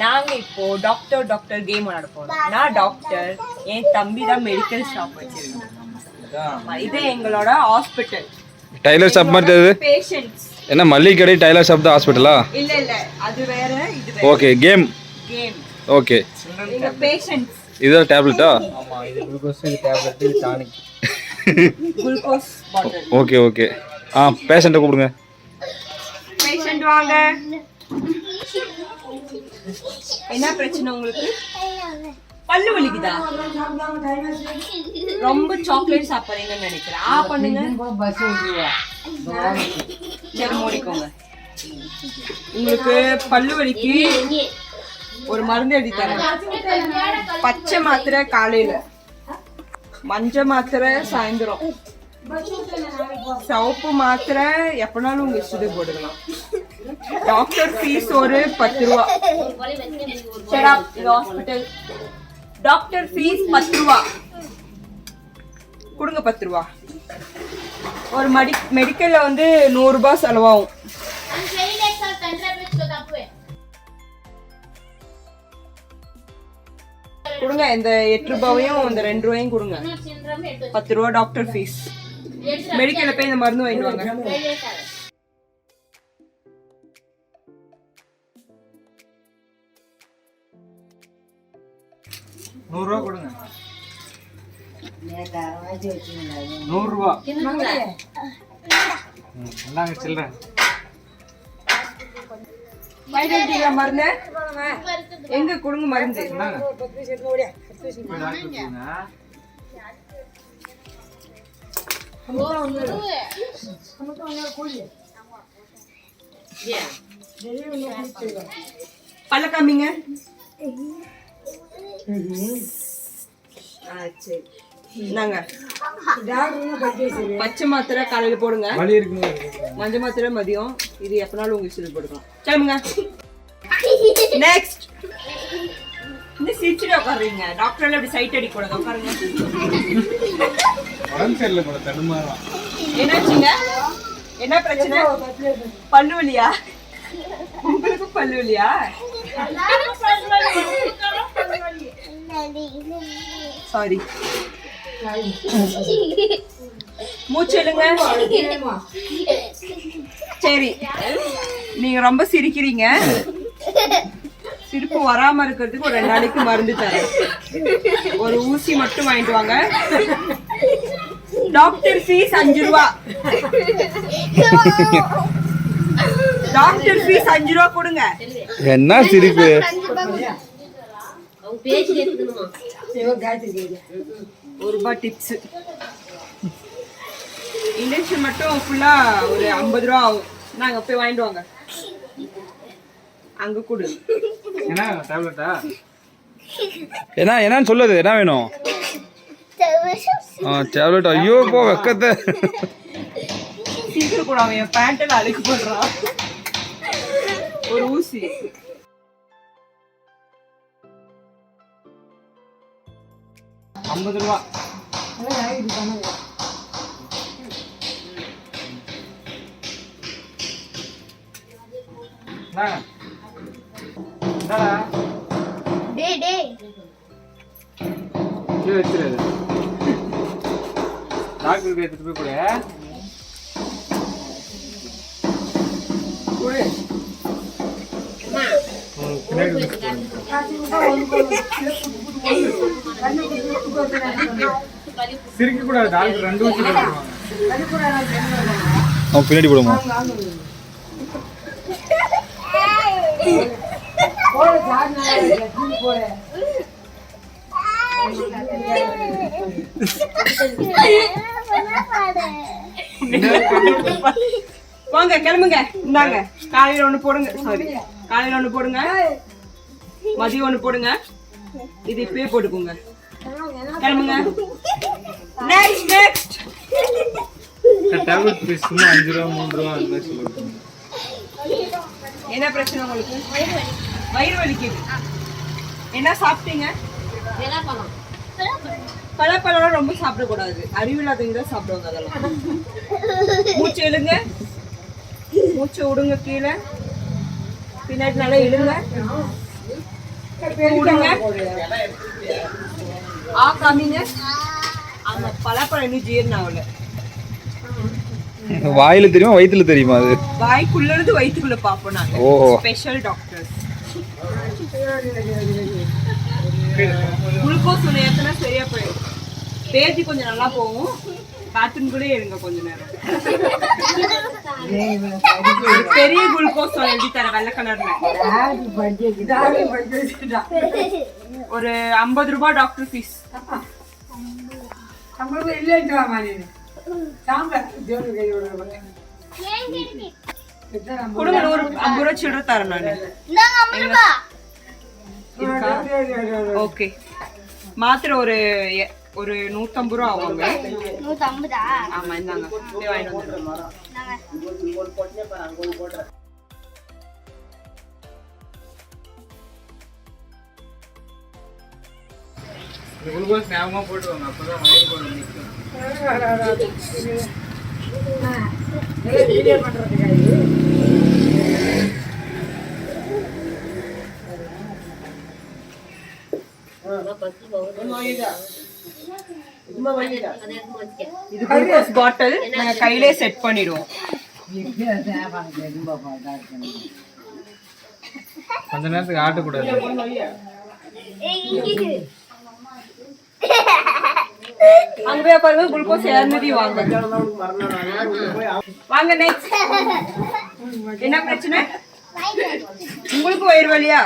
நாங்க இப்போ doctor doctor game விளையாட போறோம். நான் டாக்டர் என் தம்பி தான் மெடிக்கல் ஷாப் வச்சிருக்கோம் ஆமா, இது எங்களோட ஹாஸ்பிட்டல் டைலர் ஷாப் மாதிரி தெரியுது? பேஷண்ட்ஸ் என்ன மல்லிகை கடை டைலர் ஷாப் தான் ஹாஸ்பிட்டலா இல்ல இல்ல. அது வேற இது வேற. ஓகே கேம் கேம் ஓகே எங்க பேஷண்ட்ஸ் இதுதான் டேப்லெட்டா ஆமாம் இது குளுக்கோஸ் இது டேப்லெட் இது tonic glucose bottle okay okay ஆ பேஷண்ட்டை கூப்பிடுங்க. பேஷண்ட் வாங்க. என்ன பிரச்சனை உங்களுக்கு? பல்லு வலிக்குதா? ரொம்ப சாக்லேட் சாப்பிடுறீங்கன்னு நினைக்கிறேன். ஆ பண்ணுங்க. சரி மூடிக்கோங்க. உங்களுக்கு பல்லு வலிக்கு ஒரு மருந்து எழுதி தரேன். பச்சை மாத்திரை காலையில. மஞ்ச மாத்திரை சாயந்தரம். சோப்பு மாத்திரை எப்பனாலும் உங்க இஷ்டத்துக்கு போட்டுக்கலாம். டாக்டர் ஃபீஸ் ஒரு பத்து ரூபா. சரி இது ஹாஸ்பிட்டல் டாக்டர் ஃபீஸ் பத்து ரூபா. கொடுங்க பத்து ரூபா. ஒரு மடி மெடிக்கல்ல வந்து நூறுரூபா செலவாகும். கொடுங்க இந்த எட்டு ரூபாவையும் இந்த ரெண்டு ரூபாயும் கொடுங்க. பத்து ரூபா டாக்டர் ஃபீஸ் மெடிக்கல்ல போய் இந்த மருந்து வாங்கிட்டு வாங்க நூறுரூவா கொடுங்க. நூறுரூவா. இந்தாங்க சில்லற. வாங்கிட்டு வந்துட்டீங்களா மருந்து. எங்க கொடுங்க மருந்து? பல்ல காமிங்க பச்சை மாத்திரை காலையில போடுங்க. மஞ்சள் மாத்திரை மதியம். இது எப்பனாலும் உங்க இஷ்டத்துக்கு போட்டுக்கலாம். கிளம்புங்க. நெக்ஸ்ட் இன்னும் சிரிச்சுட்டு உட்காருங்க டாக்டர்ல இப்படி சைட் அடிக்க கூடாது உட்காருங்க. உடம்பு சரியில்லை கூட தடுமாறும் என்னாச்சுங்க? என்ன பிரச்சனை? பல்லு வலியா? உங்களுக்கு பல்லு வலியா? சாரி மூச்சு எடுங்க சரி. நீங்க ரொம்ப சிரிக்கிறீங்க. சிரிப்பு வராம இருக்கிறதுக்கு ஒரு ரெண்டு நாளைக்கு மருந்து தரேன். ஒரு ஊசி மட்டும் வாங்கிட்டு வாங்க. டாக்டர் ஃபீஸ் அஞ்சு ரூபா. டாக்டர் ஃபீஸ் அஞ்சு ரூபா கொடுங்க. என்ன சிரிப்பு? ஒரு ரூபாய் டிப்ஸ் இன்ஜெக்ஷன் மட்டும் ஃபுல்லா ஒரு ஐம்பது ரூபா ஆகும். நாங்க போய் வாங்கிட்டு வாங்க. அங்க கொடு. என்ன டேப்லெட்டா? என்ன என்னன்னு சொல்லுது என்ன வேணும்? ஆ டேப்லெட் ஐயோ போ வெக்கத்தை. சீக்கிரம் கூட அவன் என் பேண்ட்டில் அழுக்கு போடுறான் ஒரு ஊசி. ஐம்பது ரூபா. இந்தாங்க. இந்தாடா. கீழே. டாக்டருக்கு எடுத்துட்டு போய் கொடு கொடு. சிரிக்க கூடாது டாக்டர் ரெண்டு போட்டுருவாங்க அவன் பின்னாடி போடுமா வாங்க கிளம்புங்க. இந்தாங்க. காலையில ஒண்ணு போடுங்க. சாரி காலையில ஒண்ணு போடுங்க. மதியம் ஒண்ணு போடுங்க. இது இப்பயே போட்டுக்கோங்க. கிளம்புங்க. நெக்ஸ்ட் நெக்ஸ்ட் டேப்லெட் ஃபீஸ் சும்மா அஞ்சு ரூபா மூணு ரூபா அந்த மாதிரி சொல்லுவாங்க. என்ன பிரச்சனை உங்களுக்கு? வயிறு வலிக்குது. என்ன சாப்பிட்டீங்க? பழப்பழம் ரொம்ப சாப்பிடக்கூடாது. அறிவில்லாதவங்க தான் சாப்பிடுவாங்க அதெல்லாம். மூச்சு எழுங்க மூச்சை விடுங்க கீழே. பின்னாடி நல்லா இழுங்க. விடுங்க ஆ காமிங்க. அந்த பலாப்பழம் இன்னும் ஜீரணம் ஆகல. வாயில தெரியுமா வயித்துல தெரியுமா அது? வாய்க்குள்ள இருந்து வயிற்றுக்குள்ள பார்ப்போம் நாங்க. ஸ்பெஷல் டாக்டர்ஸ் குளுக்கோஸ் ஒன்று ஏற்றினா சரியா போயிடும். பேதி கொஞ்சம் நல்லா போகும். பாத்ரூம் கூட இருங்க கொஞ்ச நேரம். ஒரு பெரிய குளுக்கோஸ் எழுதி தரேன்? வெள்ளை கலர்ல ஒரு ஐம்பது ரூபாய் டாக்டர் ஃபீஸ் கொடுங்க நூறு ஐம்பது ரூபா சில்லற தரேன் நான். ஓகே. மாத்திரை ஒரு ஒரு நூத்தம்பது ரூபா ஆகுங்க ஆமா இந்தாங்க. அப்படியே வாங்கிட்டு வந்துடுறேன். இந்த குளுக்கோஸ் ஞாபகமா போட்டுவாங்க அப்பதான் வயிறு போட நிற்கும் இது குளுக்கோஸ் பாட்டில் நாங்க கையிலே செட் பண்ணிடுவோம் கொஞ்ச நேரத்துக்கு ஆட்டக்கூடாது அங்க போய் பாருங்க குளுக்கோஸ் இரநூத்தி வாங்க வாங்க நெக்ஸ்ட் என்ன பிரச்சனை? உங்களுக்கு வயிறு வலியா?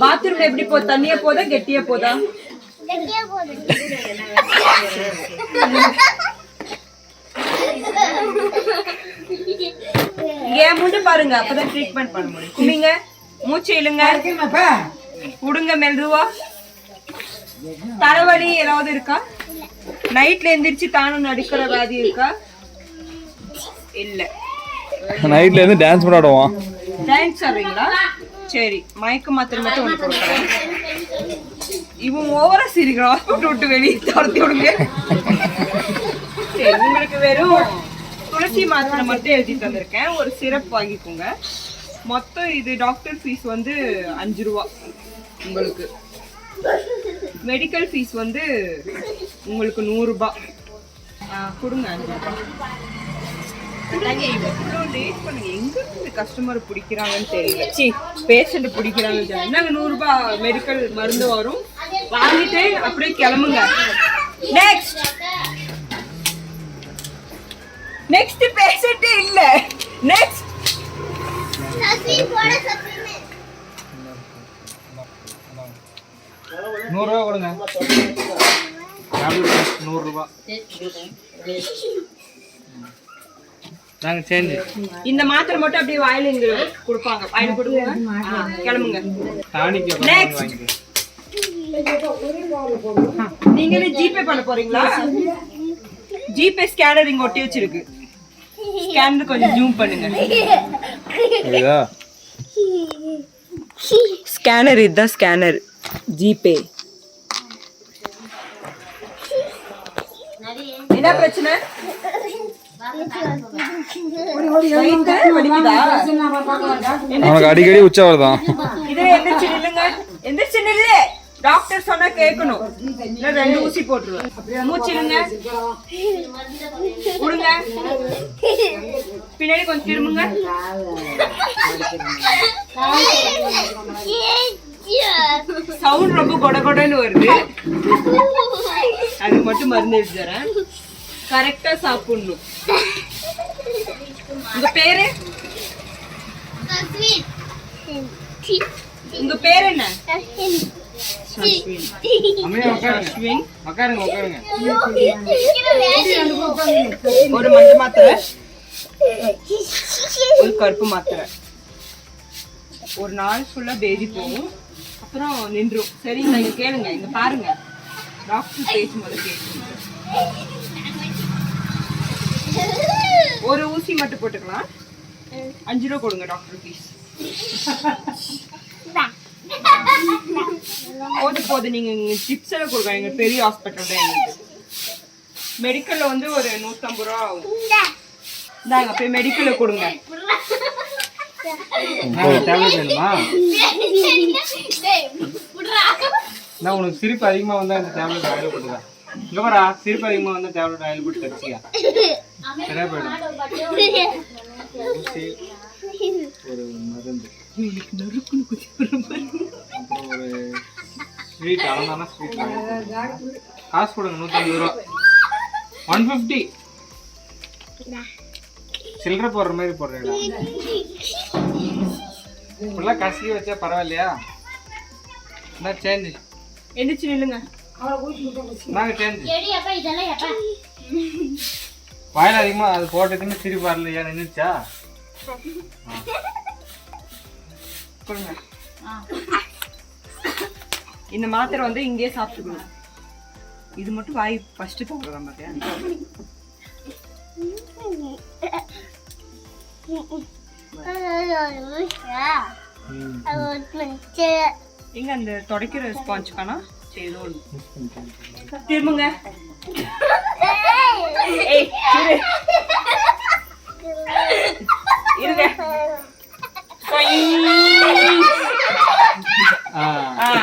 பாத்ரூம் எப்படி போ தண்ணியா போதா கெட்டியா போதா? என் முண்டு பாருங்க அப்பதான் ட்ரீட்மெண்ட் பண்ண முடியும். குமிங்க மூச்சு இழுங்க. விடுங்க மெதுவா தலைவலி ஏதாவது இருக்கா? நைட்ல எந்திரிச்சு தானும் நடுக்கிற வியாதி இருக்கா? இல்ல. நைட்ல இருந்து டான்ஸ் விளையாடுவான் டான்ஸ் ஆடுறீங்களா? சரி மயக்க மாத்திரை மட்டும் ஒன்று கொடுக்குறேன். இவன் ஓவரா சிரிக்கிறான் ஹாஸ்பிட்டல் விட்டு வெளியே துரத்தி விடுங்க. சரி உங்களுக்கு வெறும் துளசி மாத்திரை மட்டும் எழுதி தந்திருக்கேன் ஒரு சிரப் வாங்கிக்கோங்க. மொத்தம் இது டாக்டர் ஃபீஸ் வந்து அஞ்சு ரூபா உங்களுக்கு. மெடிக்கல் ஃபீஸ் வந்து உங்களுக்கு நூறுரூபா கொடுங்க அஞ்சு ரூபா. கஸ்டமர் பிடிக்கிறாங்கன்னு தெரியல. சி பேஷண்ட் பிடிக்கிறாங்கன்னு தெரியல நாங்க நூறு ரூபாய் மெடிக்கல் மருந்து வரும். வாங்கிட்டு அப்படியே கிளம்புங்க. நெக்ஸ்ட் நெக்ஸ்ட் பேஷண்ட் இல்ல. நெக்ஸ்ட் நூறுரூவா கொடுங்க. நூறுரூவா நாங்க சேஞ்சு இந்த மாத்திரை மட்டும் அப்படியே வாயில இங்க கொடுப்பாங்க. வாயில கொடுங்க. கிளம்புங்க. டானிக். நீங்களே ஜிபே பண்ண போறீங்களா? ஜிபே ஸ்கேனர் இங்க ஒட்டி வச்சிருக்கு. ஸ்கேனர் கொஞ்சம் ஜூம் பண்ணுங்க. ஸ்கேனர் இதுதான் ஸ்கேனர் ஜிபே என்ன பிரச்சனை? அவனுக்கு அடிக்கடி உச்சா வருதான் டாக்டர் சொன்னா கேட்கணும் இல்ல ரெண்டு ஊசி போட்டுருவேன். மூச்சு இழுங்க. விடுங்க பின்னாடி கொஞ்சம் திரும்புங்க. சவுண்ட் ரொம்ப கொட கொடன்னு வருது. அது மட்டும் மருந்து எழுதி தரேன். கரெக்டா சாப்பிடணும். உங்க பேரு? உங்க பேர் என்ன? ஒரு மஞ்சள் மாத்திரை. ஒரு கருப்பு மாத்திரை. ஒரு நாள் ஃபுல்லா பேதி போகும். அப்புறம் நின்றும். சரிங்க இங்க கேளுங்க. இங்க பாருங்க. டாக்டர் பேசும்போது கேளுங்க ஒரு ஊசி மட்டும் போட்டுக்கலாம். அஞ்சு ரூபா கொடுங்க டாக்டர் ஃபீஸ் போது போது. நீங்க டிப்ஸ் எல்லாம் கொடுங்க எங்க பெரிய ஹாஸ்பிட்டல் தான் எங்களுக்கு. மெடிக்கல்ல வந்து ஒரு நூத்தம்பது ரூபா ஆகும். இந்தாங்க போய் மெடிக்கல்ல கொடுங்க. டேப்லெட் வேணுமா? நான் உனக்கு சிரிப்பு அதிகமா வந்தா இந்த டேப்லெட் ஆயில் போட்டுக்க. இங்க பாரா சிரிப்பு அதிகமா வந்தா டேப்லெட் ஆயில் போட்டு கடிச்சியா ஒரு மருந்து. அப்புறம் ஒரு ஸ்வீட் அளந்தானா ஸ்வீட் காசு கொடுங்க நூற்றம்பது ரூபா. ஒன் ஃபிஃப்டி சில்லறை போடுற மாதிரி போடுறேடா ஃபுல்லாக கசிக்க வச்சா பரவாயில்லையா? என்ன சேஞ்சு எந்திரிச்சு நில்லுங்க. நாங்க சேஞ்சு வாயில அதிகமா அது போட்டதுன்னு சிரிப்பு வரலையா நின்றுச்சா கொடுங்க. இந்த மாத்திரை வந்து இங்கேயே சாப்பிட்டுக்கணும் இது மட்டும் வாய் ஃபர்ஸ்ட் போடுறோம் பாத்தியா? எங்க அந்த துடைக்கிற ஸ்பாஞ்ச் காணா? சரி திரும்புங்க. ஏய், இரு. இருங்க.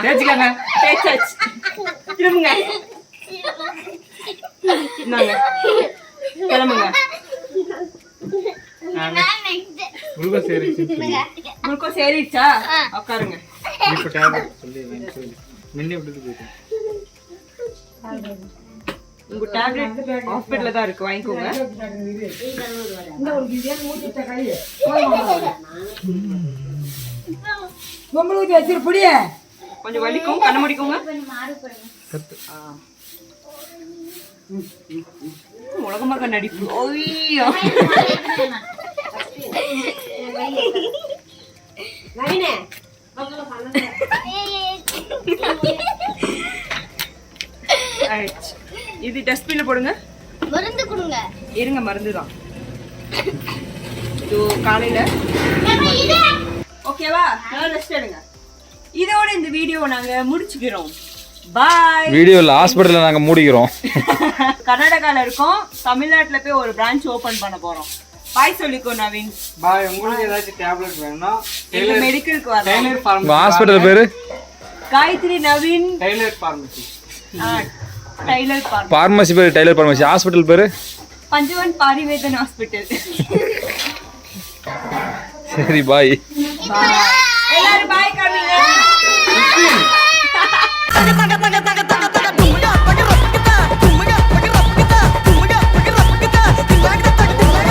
தேய்ச்சிக்கங்க. தேய்ச்சாச்சு. திரும்புங்க இந்தாங்க கிளம்புங்க. குளுக்கோஸ் ஏறிச்சு குளுக்கோஸ் ஏறிடுச்சா உட்காருங்க இப்போ டேப்லெட் சொல்லி வாங்கி சொல்லி. முன்னே விட்டுட்டு போயிட்டேன். உங்க டேப்லெட் ஹாஸ்பிட்டல்ல தான் இருக்கு. வாங்கிக்கோங்க. பொம்பளை வச்சிரு புடிய. கொஞ்சம் வலிக்கும். கண்ண முடிக்கோங்க. உலகமாக நடிப்பு ஐயோ. ஆயிடுச்சு. இது டஸ்ட்பின்ல போடுங்க. மருந்து கொடுங்க. இருங்க மருந்து தான். இது காலையில. ஓகேவா நல்லா ரெஸ்ட் எடுங்க. இதோட இந்த வீடியோ நாங்க முடிச்சுக்கிறோம். பாய் வீடியோவில் ஹாஸ்பிட்டலில் நாங்கள் மூடிக்கிறோம். கர்நாடகால இருக்கோம். தமிழ்நாட்டுல போய் ஒரு பிரான்ச் ஓபன் பண்ண போறோம். பாய் சொல்லிக்கோ நவீன். பாய் உங்களுக்கு ஏதாச்சும் டேப்லெட் வேணும்னா எங்க மெடிக்கலுக்கு வர டெய்லர் ஃபார்மசி ஹாஸ்பிட்டல் பேர்? Gayathri Naveen. Taylor pharmacy pharmacy பேர் டைலர் பார்மசி ஹாஸ்பிட்டல் பேர்? பஞ்சவன் பாரிவேதன் ஹாஸ்பிட்டல் சரி பாய் எல்லாரும் பாய் காமிங்க.